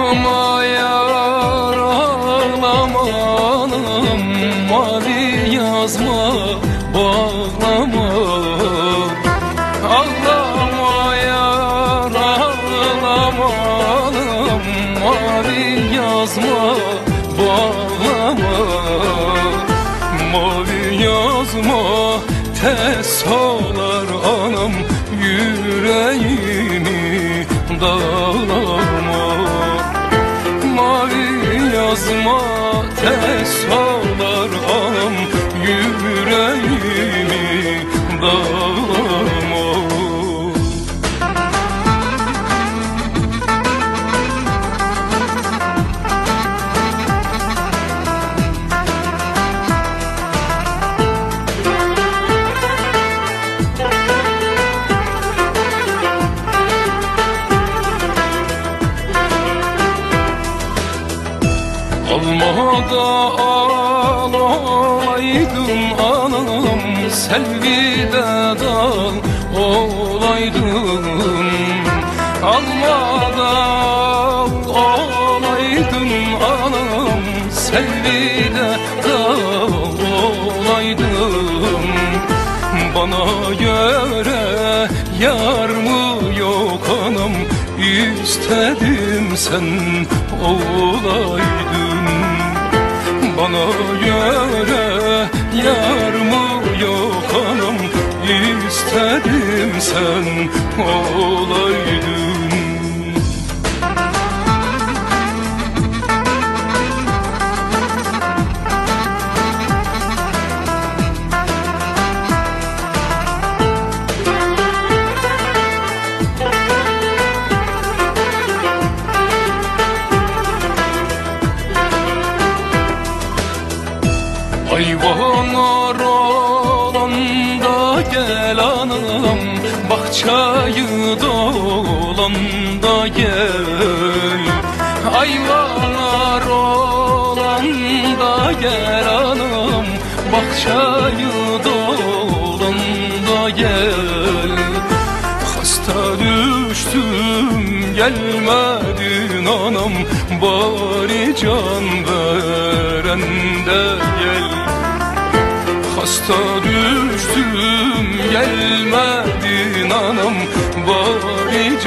Ağlama yar ağlama anam. Mavi yazma bağlama. Ağlama yar ağlama anam. Mavi yazma bağlama. Mavi yazma ters olar anam. Yüreğimi dağlama. Mavi yazma olar anam Yüreğimi dağlama Almada ağlaydım anam Selvide dal olaydım Almada ağlaydım anam Selvide dal olaydım Bana göre yar mı yok anam İstedim sen olaydın Bana göre yar mı yok anam? İstedim sen olaydın Ayvanar olanda gel anam Bahçayı dolanda gel. Ayvanar olanda gel anam Bahçayı dolanda gel. Hasta düştüm gelmedin anam Bari can veren de gel Hasta düştüm gelmedin anam Bari